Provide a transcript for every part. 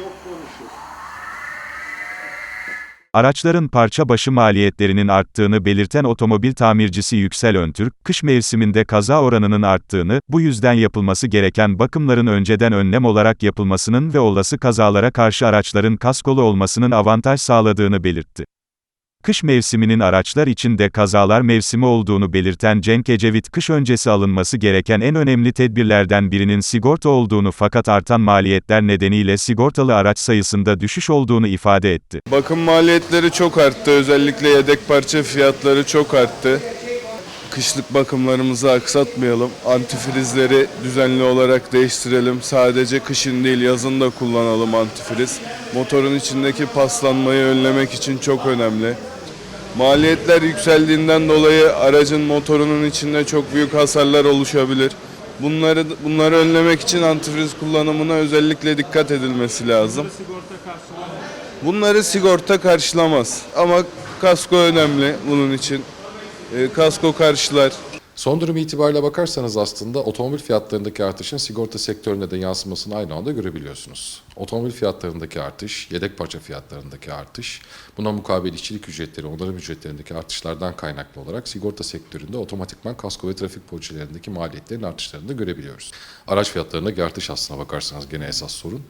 çok konuşur. Araçların parça başı maliyetlerinin arttığını belirten otomobil tamircisi Yüksel Öntürk, kış mevsiminde kaza oranının arttığını, bu yüzden yapılması gereken bakımların önceden önlem olarak yapılmasının ve olası kazalara karşı araçların kaskolu olmasının avantaj sağladığını belirtti. Kış mevsiminin araçlar için de kazalar mevsimi olduğunu belirten Cenk Ecevit kış öncesi alınması gereken en önemli tedbirlerden birinin sigorta olduğunu fakat artan maliyetler nedeniyle sigortalı araç sayısında düşüş olduğunu ifade etti. Bakım maliyetleri çok arttı. Özellikle yedek parça fiyatları çok arttı. Kışlık bakımlarımızı aksatmayalım. Antifrizleri düzenli olarak değiştirelim. Sadece kışın değil yazın da kullanalım antifriz. Motorun içindeki paslanmayı önlemek için çok önemli. Maliyetler yükseldiğinden dolayı aracın motorunun içinde çok büyük hasarlar oluşabilir. Bunları bunları önlemek için antifriz kullanımına özellikle dikkat edilmesi lazım. Bunları sigorta karşılamaz ama kasko önemli bunun için. Ee, kasko karşılar. Son durum itibariyle bakarsanız aslında otomobil fiyatlarındaki artışın sigorta sektöründe de yansımasını aynı anda görebiliyorsunuz. Otomobil fiyatlarındaki artış, yedek parça fiyatlarındaki artış, buna mukabil işçilik ücretleri, onarım ücretlerindeki artışlardan kaynaklı olarak sigorta sektöründe otomatikman kasko ve trafik poliçelerindeki maliyetlerin artışlarını da görebiliyoruz. Araç fiyatlarındaki artış aslına bakarsanız gene esas sorun.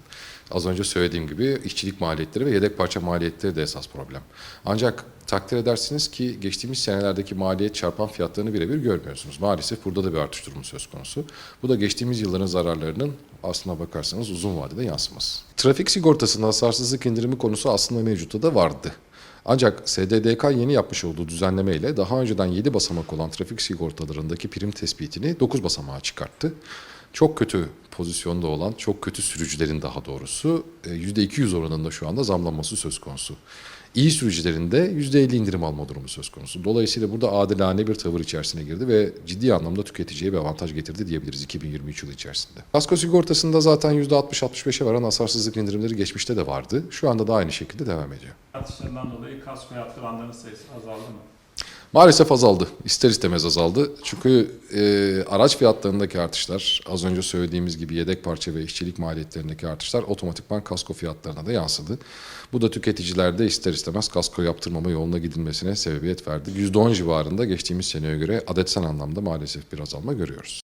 Az önce söylediğim gibi işçilik maliyetleri ve yedek parça maliyetleri de esas problem. Ancak takdir edersiniz ki geçtiğimiz senelerdeki maliyet çarpan fiyatlarını birebir görmüyorsunuz. Maalesef burada da bir artış durumu söz konusu. Bu da geçtiğimiz yılların zararlarının aslına bakarsanız uzun vadede yansıması. Trafik sigortasında hasarsızlık indirimi konusu aslında mevcutta da vardı. Ancak SDDK yeni yapmış olduğu düzenleme ile daha önceden 7 basamak olan trafik sigortalarındaki prim tespitini 9 basamağa çıkarttı. Çok kötü pozisyonda olan, çok kötü sürücülerin daha doğrusu e, %200 oranında şu anda zamlanması söz konusu. İyi sürücülerin de %50 indirim alma durumu söz konusu. Dolayısıyla burada adilane bir tavır içerisine girdi ve ciddi anlamda tüketiciye bir avantaj getirdi diyebiliriz 2023 yılı içerisinde. Kasko sigortasında zaten %60-65'e varan hasarsızlık indirimleri geçmişte de vardı. Şu anda da aynı şekilde devam ediyor. Artışlarından dolayı kasko yaptıranların sayısı azaldı mı? Maalesef azaldı. İster istemez azaldı. Çünkü e, araç fiyatlarındaki artışlar, az önce söylediğimiz gibi yedek parça ve işçilik maliyetlerindeki artışlar otomatikman kasko fiyatlarına da yansıdı. Bu da tüketicilerde ister istemez kasko yaptırmama yoluna gidilmesine sebebiyet verdi. %10 civarında geçtiğimiz seneye göre adetsel anlamda maalesef bir azalma görüyoruz.